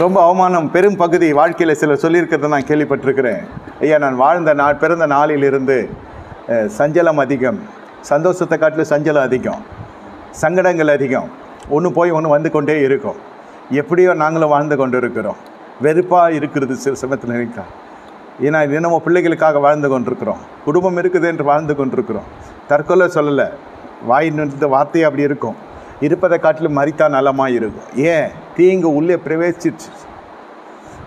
ரொம்ப அவமானம் பெரும் பகுதி வாழ்க்கையில் சிலர் சொல்லியிருக்கிறத நான் கேள்விப்பட்டிருக்கிறேன். ஐயா நான் வாழ்ந்த நாள் பிறந்த நாளிலிருந்து சஞ்சலம் அதிகம். சந்தோஷத்தை காட்டிலும் சஞ்சலம் அதிகம். சங்கடங்கள் அதிகம். ஒன்று போய் ஒன்று வந்து கொண்டே இருக்கும். எப்படியோ நாங்களும் வாழ்ந்து கொண்டு இருக்கிறோம் வெறுப்பாக இருக்கிறது சில சமயத்தில் நினைக்கா ஏன்னா இது நம்ம பிள்ளைகளுக்காக வாழ்ந்து கொண்டிருக்கிறோம். குடும்பம் இருக்குது என்று வாழ்ந்து கொண்டிருக்கிறோம். தற்கொலை சொல்லலை. வாய் நிறுத்த வார்த்தையே அப்படி இருக்கும். இருப்பதை காட்டிலும் மறித்தா நலமாக இருக்கும் ஏன்? தீங்கு உள்ளே பிரவேசிச்சு.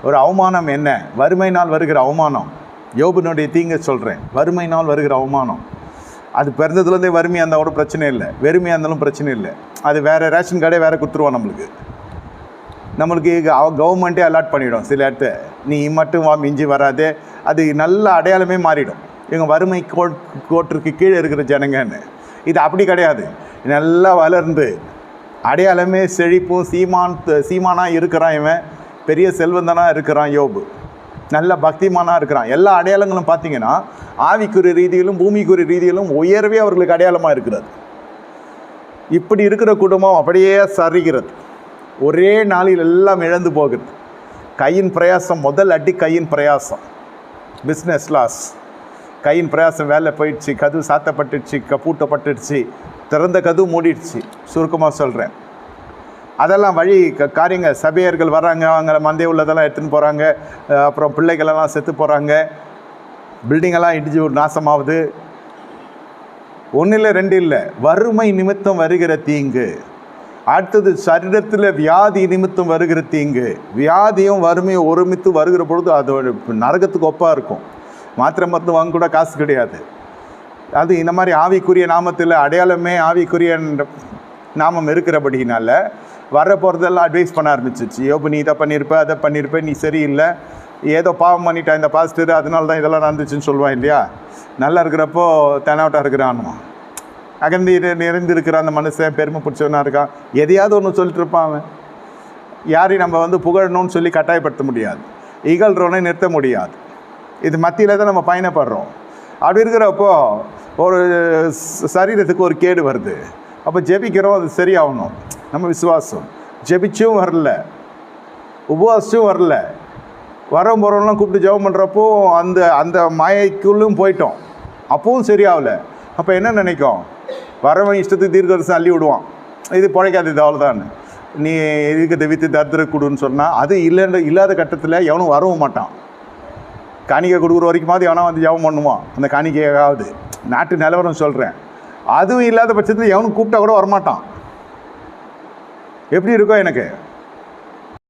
ஒரு அவமானம் என்ன? வறுமை நாள் வருகிற அவமானம். யோபனுடைய தீங்கை சொல்கிறேன் வறுமை நாள் வருகிற அவமானம். அது பிறந்ததுலேருந்தே வறுமையாக இருந்தால் கூட பிரச்சனை இல்லை. வெறுமையாக இருந்தாலும் பிரச்சனை இல்லை. அது வேறு ரேஷன் கார்டே வேறு கொடுத்துருவோம் நம்மளுக்கு. நம்மளுக்கு கவர்மெண்ட்டே அலாட் பண்ணிவிடும் சில இடத்த. நீ மட்டும் வா மிஞ்சி வராதே. அது நல்ல அடையாளமே மாறிடும். இவங்க வறுமை கோட் கோட்டிற்கு கீழே இருக்கிற ஜனங்கன்னு. இது அப்படி கிடையாது. நல்லா வளர்ந்து அடையாளமே செழிப்பும் சீமான் சீமானாக இருக்கிறான் இவன். பெரிய செல்வந்தனாக இருக்கிறான் யோபு. நல்ல பக்திமானாக இருக்கிறான். எல்லா அடையாளங்களும் பார்த்தீங்கன்னா ஆவிக்குரிய ரீதியிலும் பூமிக்குரிய ரீதியிலும் உயர்வே அவர்களுக்கு அடையாளமாக இருக்கிறது. இப்படி இருக்கிற குடும்பம் அப்படியே சரிகிறது. ஒரே நாளில் எல்லாம் இழந்து போகுது கையின் பிரயாசம் முதல் அடி கையின் பிரயாசம். பிஸ்னஸ் லாஸ் கையின் பிரயாசம் வேலை போயிடுச்சு கதவு சாத்தப்பட்டுடுச்சு க பூட்டப்பட்டுடுச்சு. திறந்த கதவு மூடிடுச்சு. சுருக்கமாக சொல்கிறேன் அதெல்லாம் வழி க காரியங்க. சபையர்கள் வராங்க அவங்க மந்தைய உள்ளதெல்லாம் எடுத்துன்னு போகிறாங்க அப்புறம் பிள்ளைகளெல்லாம் செத்து போகிறாங்க பில்டிங்கெல்லாம் இடிஞ்சு ஒரு நாசமாகுது ஒன்றும் இல்லை ரெண்டு இல்லை வறுமை நிமித்தம் வருகிற தீங்கு. அடுத்தது சரீரத்தில் வியாதி நிமித்தம் வருகிற தீங்கு. வியாதியும் வறுமையும் ஒருமித்து வருகிற பொழுது அது ஒரு நரகத்துக்கு ஒப்பாக இருக்கும். மாத்திரை மருந்து வாங்க கூட காசு கிடையாது. அது இந்த மாதிரி ஆவிக்குரிய நாமத்தில் அடையாளமே ஆவிக்குரிய நாமம் இருக்கிறபடினால வர போகிறதெல்லாம் அட்வைஸ் பண்ண ஆரம்பிச்சிச்சு. யோபு நீ இதை பண்ணியிருப்ப அதை பண்ணியிருப்ப நீ சரியில்லை. ஏதோ பாவம் பண்ணிட்டா இந்த பாஸ்டர் அதனால தான் இதெல்லாம் நடந்துச்சுன்னு சொல்லுவான் இல்லையா? நல்லா இருக்கிறப்போ தெனாவட்டாக இருக்கிறானோ? அகந்தி நிறைந்திருக்கிற அந்த மனுஷன் பெருமை பிடிச்சவனா இருக்கான். எதையாவது ஒன்று சொல்லிட்டு இருப்பான் அவன். யாரையும் நம்ம வந்து புகழணும்னு சொல்லி கட்டாயப்படுத்த முடியாது. இகழ்றோனே நிறுத்த முடியாது. இது மத்தியில் தான் நம்ம பயணப்படுறோம். அப்படி இருக்கிறப்போ ஒரு சரீரத்துக்கு ஒரு கேடு வருது. அப்போ ஜெபிக்கிறோம் அது சரியாகணும். நம்ம விசுவாசம். ஜெபிச்சும் வரல. உபவாசிச்சும் வரல. வரோம் போகிறோம்லாம் கூப்பிட்டு ஜெபம் பண்ணுறப்போ அந்த அந்த மாயைக்குள்ளும் போயிட்டோம். அப்பவும் சரியாகல. அப்போ என்ன நினைக்கும்? வரவன் இஷ்டத்துக்கு தீர்க்கதரிசனம் அள்ளி விடுவான். இது பிழைக்காது இது அவ்வளோதான் நீ இதுக்கு வித்து தரித்திர கொடுன்னு சொன்னால் அது இல்லைன்ற இல்லாத கட்டத்தில் எவனும் வரவும் மாட்டான். காணிக்கை கொடுக்குற வரைக்குமாவது எவனா வந்து ஜபம் பண்ணுமா? அந்த காணிக்கையாவது நாட்டு நிலவரம் சொல்கிறேன் அதுவும் இல்லாத பட்சத்தில் எவனும் கூப்பிட்டா கூட வரமாட்டான். எப்படி இருக்கோ எனக்கு.